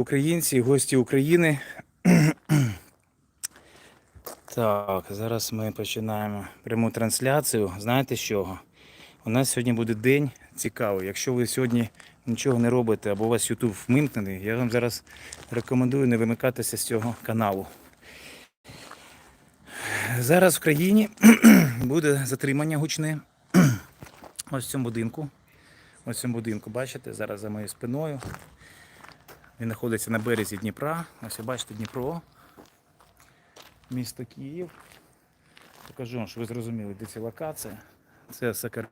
Українці, гості України. Так, зараз ми починаємо пряму трансляцію. Знаєте з чого? У нас сьогодні буде день цікавий. Якщо ви сьогодні нічого не робите або у вас YouTube вмимкнений, я вам зараз рекомендую не вимикатися з цього каналу. Зараз в країні буде затримання гучне. Ось в цьому будинку. Ось в цьому будинку, бачите, зараз за моєю спиною. Він знаходиться на березі Дніпра. Ось ви бачите Дніпро, місто Київ. Покажу вам, щоб ви зрозуміли, де ця локація. Це Сакарки.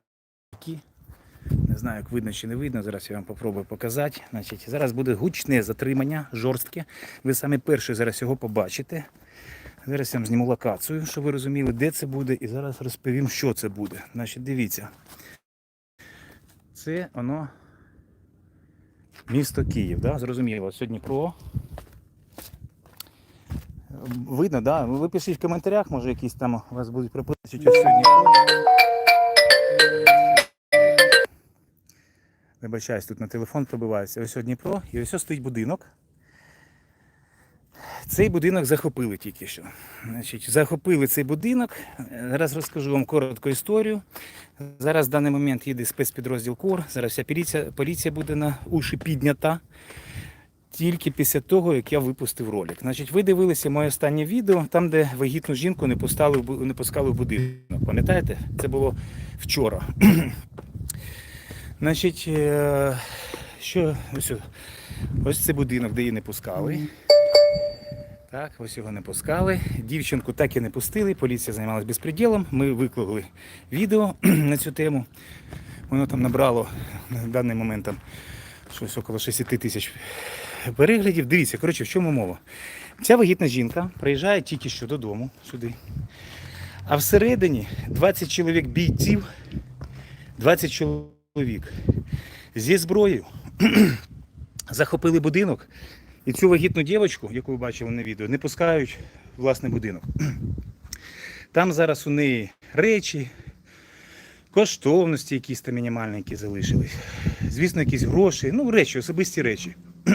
Не знаю, як видно чи не видно. Зараз я вам попробую показати. Значить, зараз буде гучне затримання, жорстке. Ви самі перші зараз його побачите. Зараз я вам зніму локацію, щоб ви розуміли, де це буде, і зараз розповім, що це буде. Значить, дивіться. Це воно Місто Київ, да? зрозуміло. Сьогодні про. Видно, да? Ви пишіть в коментарях, може якісь там у вас будуть пропозиції сьогодні. Вибачаюсь, тут на телефон пробивається. Ось сьогодні про. І ось стоїть будинок. Цей будинок захопили тільки що. Значить, захопили цей будинок. Зараз розкажу вам коротку історію. Зараз в даний момент їде спецпідрозділ КОР. Зараз вся поліція, поліція буде на уші піднята. Тільки після того, як я випустив ролик. Значить, ви дивилися моє останнє відео, там, де вагітну жінку не пускали, не пускали в будинок. Пам'ятаєте? Це було вчора. Значить, е, що ось, ось це будинок, де її не пускали. Так, ось його не пускали. Дівчинку так і не пустили. Поліція займалась безпреділом. Ми виклали відео на цю тему. Воно там набрало на даний момент там щось около 60 тисяч переглядів. Дивіться, коротше, в чому мова? Ця вагітна жінка приїжджає тільки що додому сюди. А всередині 20 чоловік бійців, 20 чоловік зі зброєю захопили будинок. І цю вагітну дівчинку, яку ви бачили на відео, не пускають в власний будинок. Там зараз у неї речі, коштовності якісь там мінімальні, які залишились. Звісно, якісь гроші, ну речі, особисті речі.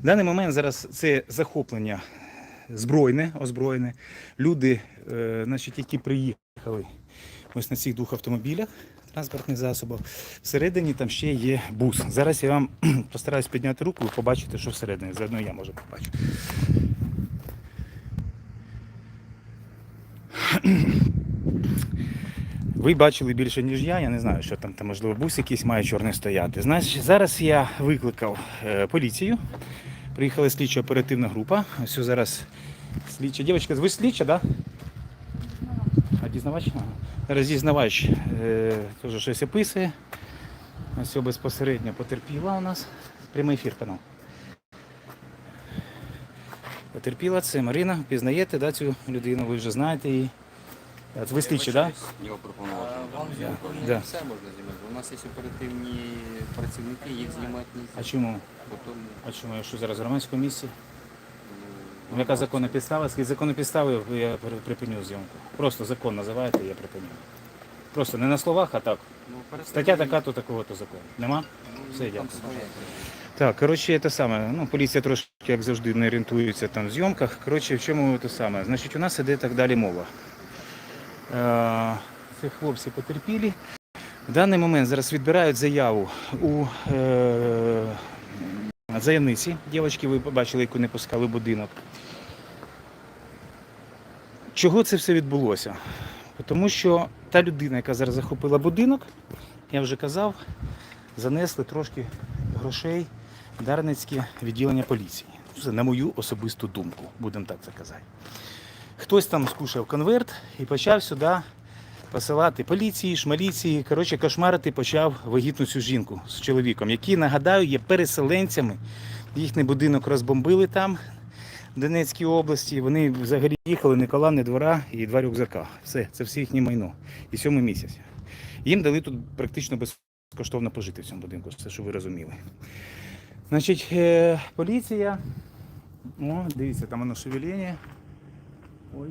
В даний момент зараз це захоплення збройне, озброєне. Люди, е, значить, які приїхали ось на цих двох автомобілях, транспортних засобів, всередині там ще є бус. Зараз я вам постараюсь підняти руку і побачити, що всередині. Заодно я можу побачити. Ви бачили більше, ніж я. Я не знаю, що там, там можливо, бус якийсь має чорний стояти. Значить, зараз я викликав е, поліцію. Приїхала слідчо оперативна група. Ось зараз слідча. Дівчатка, ви слідча, так? Да? А дізнавач? Дізнавач е, теж щось описує. Ось безпосередньо потерпіла у нас. Прямий ефір канал. Потерпіла це Марина. Впізнаєте да, цю людину, ви вже знаєте її. От Ви слідчі, так? Його пропонувати. Вам Да. зйомку Да. все можна знімати. У нас є оперативні працівники, їх знімати не А чому? Потім, А чому? Я що зараз в громадському місці? ну, Яка законна підстава? Скільки законної підстави я припиню зйомку. Просто закон називаєте, я припиню. Просто не на словах, а так. ну, Стаття така, то такого-то закону. Нема? ну, Все, дякую. Так, коротше, це саме. Ну, поліція трошки, як завжди, не орієнтується там в зйомках. Коротше, в чому це саме? Значить, у нас іде так далі мова. Е, Це хлопці потерпілі. В даний момент зараз відбирають заяву у е, заявниці. Дівчатки, ви побачили, яку не пускали в будинок. Чого це все відбулося? Тому що та людина, яка зараз захопила будинок, я вже казав, занесли трошки грошей в Дарницьке відділення поліції. Це на мою особисту думку, будемо так це казати. Хтось там скушав конверт і почав сюди посилати поліції, шмаліції. Коротше, кошмарити почав вагітну цю жінку з чоловіком, які, нагадаю, є переселенцями. Їхній будинок розбомбили там, Донецькій області. Вони взагалі їхали ні кола, ні двора і два рюкзака. Все, це все їхнє майно. І сьомий місяць. Їм дали тут практично безкоштовно пожити в цьому будинку, все, що ви розуміли. Значить, е, поліція. О, дивіться, там воно шевеління. Ой,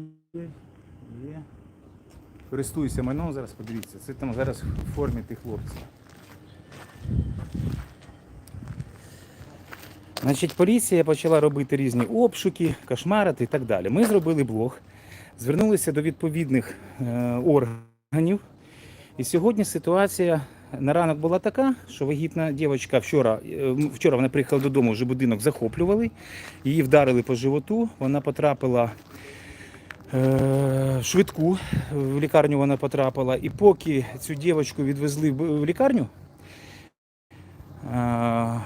є. Користуюся майном зараз, подивіться. Це там зараз в формі тих хлопців. Значить, поліція почала робити різні обшуки, кошмарити і так далі. Ми зробили блог, звернулися до відповідних е, органів. І сьогодні ситуація на ранок була така, що вагітна дівчинка вчора, е, вчора вона приїхала додому, вже будинок захоплювали, її вдарили по животу, вона потрапила е, швидку, в лікарню вона потрапила. І поки цю дівчинку відвезли в лікарню,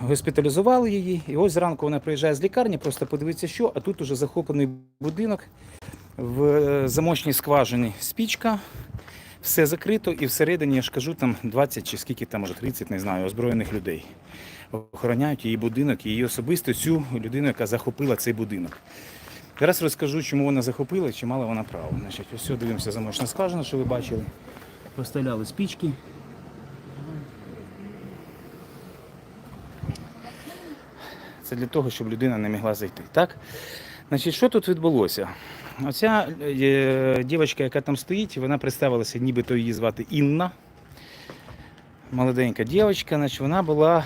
госпіталізували її. І ось зранку вона приїжджає з лікарні, просто подивитися, що, а тут уже захоплений будинок в е, замочній скважині спічка. Все закрито і всередині, я ж кажу, там 20 чи скільки там, може 30, не знаю, озброєних людей. Охороняють її будинок, її особисто цю людину, яка захопила цей будинок. Зараз розкажу, чому вона захопила і чи мала вона право. Значить, ось дивимося замочна скважина, що ви бачили. Поставляли спічки. Це для того, щоб людина не могла зайти. Так? Значить, що тут відбулося? Оця е, дівчинка, яка там стоїть, вона представилася, нібито її звати Інна. Молоденька дівчинка, значить, вона була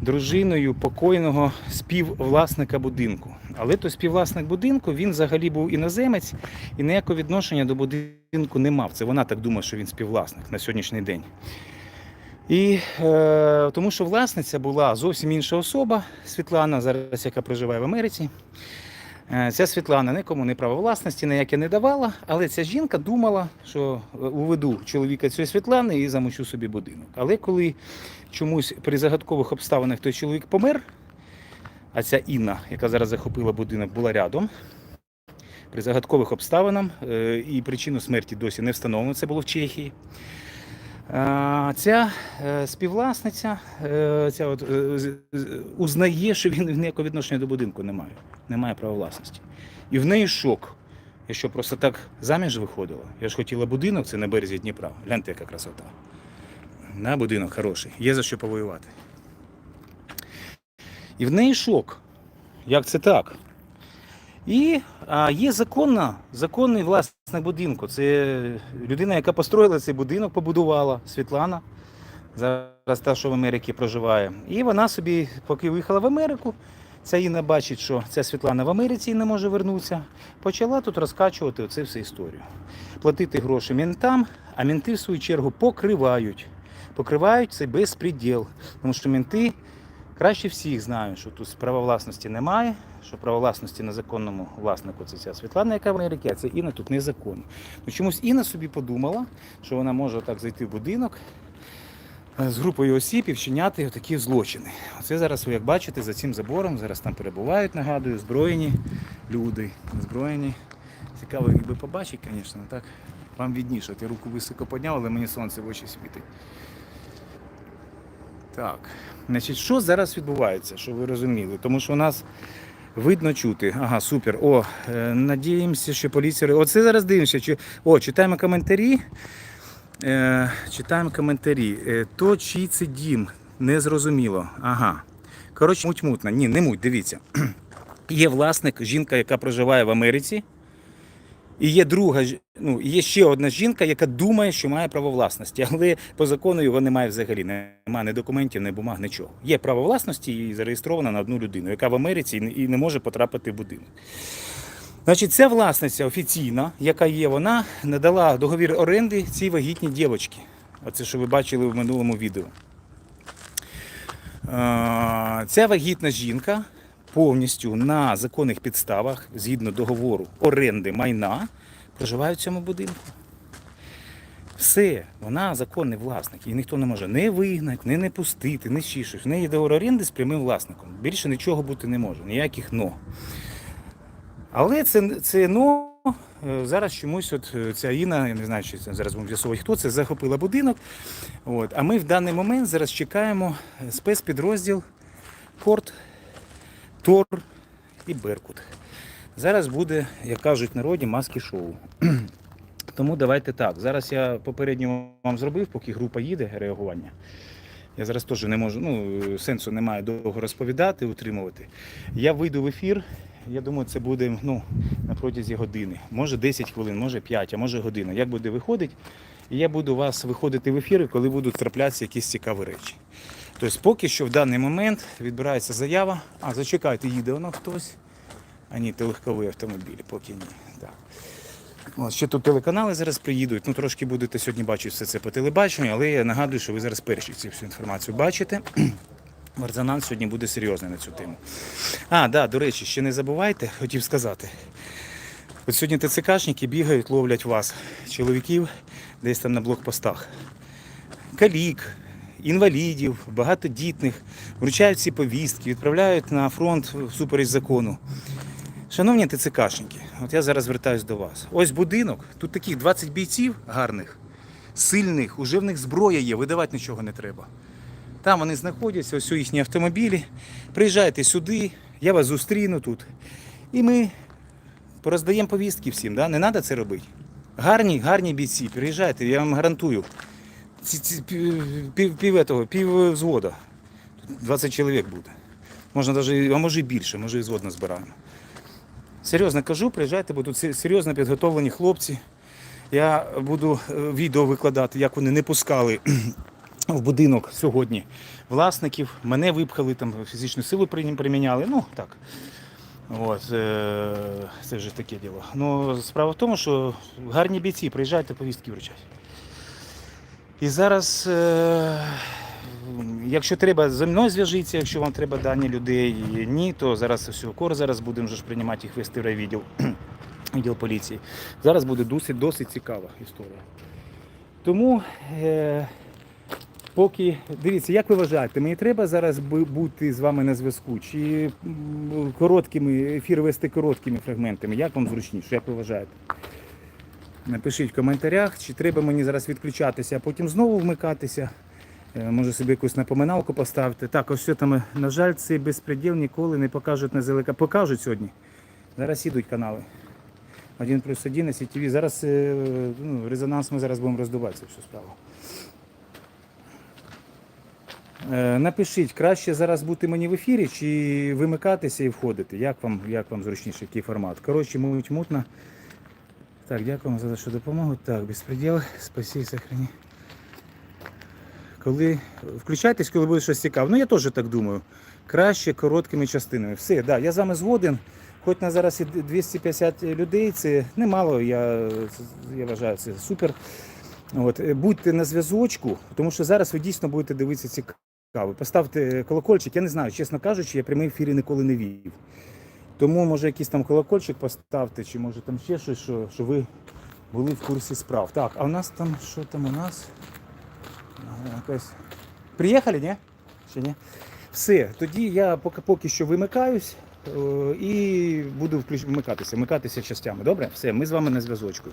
дружиною покойного співвласника будинку. Але той співвласник будинку він взагалі був іноземець і ніякого відношення до будинку не мав. Це вона так думає, що він співвласник на сьогоднішній день. І е, тому що власниця була зовсім інша особа, Світлана, зараз яка проживає в Америці. Е, Ця Світлана нікому не право власності ніяке не давала, але ця жінка думала, що е, уведу чоловіка цієї Світлани і замочу собі будинок. Але коли чомусь при загадкових обставинах той чоловік помер, а ця Інна, яка зараз захопила будинок, була рядом. При загадкових обставинах е, і причину смерті досі не встановлено, це було в Чехії. А, Ця е, співвласниця е, ця от, е, узнає, що він ніякого відношення до будинку не має, не має права власності. І в неї шок. Я що просто так заміж виходила. Я ж хотіла будинок, це на березі Дніпра. Гляньте, яка красота. На будинок хороший, є за що повоювати. І в неї шок. Як це так? І а, є законна, законний власник будинку. Це людина, яка построїла цей будинок, побудувала Світлана. Зараз та, що в Америці проживає. І вона собі, поки виїхала в Америку, ця Інна бачить, що ця Світлана в Америці і не може вернутися. Почала тут розкачувати оце всю історію. Платити гроші ментам, а менти, в свою чергу, покривають. Покривають цей безпреділ. Тому що менти краще всіх знають, що тут права власності немає, що право власності на законному власнику це ця Світлана, яка в Америці, а це Інна тут незаконно. Ну, чомусь Інна собі подумала, що вона може так зайти в будинок е, з групою осіб і вчиняти такі злочини. Оце зараз, ви як бачите, за цим забором зараз там перебувають, нагадую, зброєні люди. Зброєні. Цікаво, якби побачить, звісно, так. Вам відніше, я руку високо підняв, але мені сонце в очі світить. Так, значить, що зараз відбувається, щоб ви розуміли? Тому що у нас видно чути. Ага, супер. О, е, надіємося, що поліція. Оце зараз дивимося. Чи... О, читаємо коментарі. Е, читаємо коментарі. Е, то чий це дім? Незрозуміло. Ага. Коротше, муть-мутна. Ні, не муть, дивіться. Є власник, жінка, яка проживає в Америці. І є друга, ну, є ще одна жінка, яка думає, що має право власності, але по закону його немає взагалі. Немає ні документів, ні бумаг, нічого. Є право власності і зареєстрована на одну людину, яка в Америці і не- може потрапити в будинок. Значить, ця власниця офіційна, яка є, вона надала договір оренди цій вагітній дівчинці. Оце, що ви бачили в минулому відео. Ця вагітна жінка повністю на законних підставах, згідно договору оренди майна, проживає в цьому будинку. Все, вона законний власник. Її ніхто не може не вигнати, не не пустити, не ще щось. В неї договор оренди з прямим власником. Більше нічого бути не може, ніяких но. Але це, це но е, зараз чомусь от е, ця Інна, я не знаю, чи це зараз будемо з'ясовувати, хто це, захопила будинок. От. А ми в даний момент зараз чекаємо спецпідрозділ Корт, Тор і Беркут. Зараз буде, як кажуть в народі, маски шоу. Тому давайте так. Зараз я попередньо вам зробив, поки група їде реагування. Я зараз теж не можу, ну, сенсу немає довго розповідати, утримувати. Я вийду в ефір. Я думаю, це буде ну, на протязі години. Може 10 хвилин, може 5, а може година. Як буде виходить, і я буду вас виходити в ефір, коли будуть траплятися якісь цікаві речі. Тобто поки що в даний момент відбирається заява. А, зачекайте, їде воно хтось. А ні, це легковий автомобіль, поки ні. Так. От, ще тут телеканали зараз приїдуть. Ну, трошки будете сьогодні бачити все це по телебаченню, але я нагадую, що ви зараз перші цю всю інформацію бачите. Резонанс сьогодні буде серйозний на цю тему. А, да, до речі, ще не забувайте, хотів сказати. От сьогодні ТЦКшники бігають, ловлять вас, чоловіків, десь там на блокпостах. Калік, інвалідів, багатодітних, вручають ці повістки, відправляють на фронт всупереч закону. Шановні ТЦКшники, от я зараз звертаюся до вас. Ось будинок, тут таких 20 бійців гарних, сильних, уже в них зброя є, видавати нічого не треба. Там вони знаходяться, ось у їхні автомобілі. Приїжджайте сюди, я вас зустріну тут. І ми пороздаємо повістки всім. Да? Не треба це робити. Гарні, гарні бійці, приїжджайте, я вам гарантую. Ці, ці, пів, пів, этого, пів взвода. 20 чоловік буде. Можна навіть, а може і більше, може і взвод назбираємо. Серйозно кажу, приїжджайте, бо тут серйозно підготовлені хлопці. Я буду е, відео викладати, як вони не пускали в будинок сьогодні власників. Мене випхали, там фізичну силу приміняли. Ну так. От, е, це вже таке діло. Ну, справа в тому, що гарні бійці, приїжджайте повістки вручать. І зараз, е, якщо треба, зі мною зв'яжіться, якщо вам треба дані людей, ні, то зараз все, скоро зараз будемо ж приймати їх вести в райвідділ відділ поліції. Зараз буде досить, досить цікава історія. Тому, е, поки дивіться, як ви вважаєте, мені треба зараз бути з вами на зв'язку? Чи короткими ефір вести короткими фрагментами? Як вам зручніше? Як ви вважаєте? Напишіть в коментарях, чи треба мені зараз відключатися, а потім знову вмикатися. Е, Може собі якусь напоминалку поставити. Так, ось що там, на жаль, цей безпреділ ніколи не покажуть на ЗЛК. Покажуть сьогодні. Зараз ідуть канали. 1 плюс 1 на CTV. Зараз е, ну, резонанс ми зараз будемо роздувати цю всю справу. Е, Напишіть, краще зараз бути мені в ефірі чи вимикатися і входити. Як вам, як вам зручніше, який формат? Коротше, муть мутно. Так, дякуємо за вашу допомогу. Так, безпреділ, спасі, сохрані. Коли включайтесь, коли буде щось цікаве. Ну я теж так думаю. Краще короткими частинами. Все, да, я з вами згоден. Хоч на зараз і 250 людей, це немало, я, я вважаю, це супер. От, будьте на зв'язочку, тому що зараз ви дійсно будете дивитися цікаво. Поставте колокольчик, я не знаю, чесно кажучи, я прямий ефірі ніколи не вів. Тому може якийсь там колокольчик поставте, чи може там ще щось, що, що ви були в курсі справ. Так, а у нас там, що там у нас? Якось... Приїхали, ні? Ще ні? Все, тоді я поки, поки що вимикаюсь е, і буду вмикатися, вмикатися частями. Добре? Все, ми з вами на зв'язочку.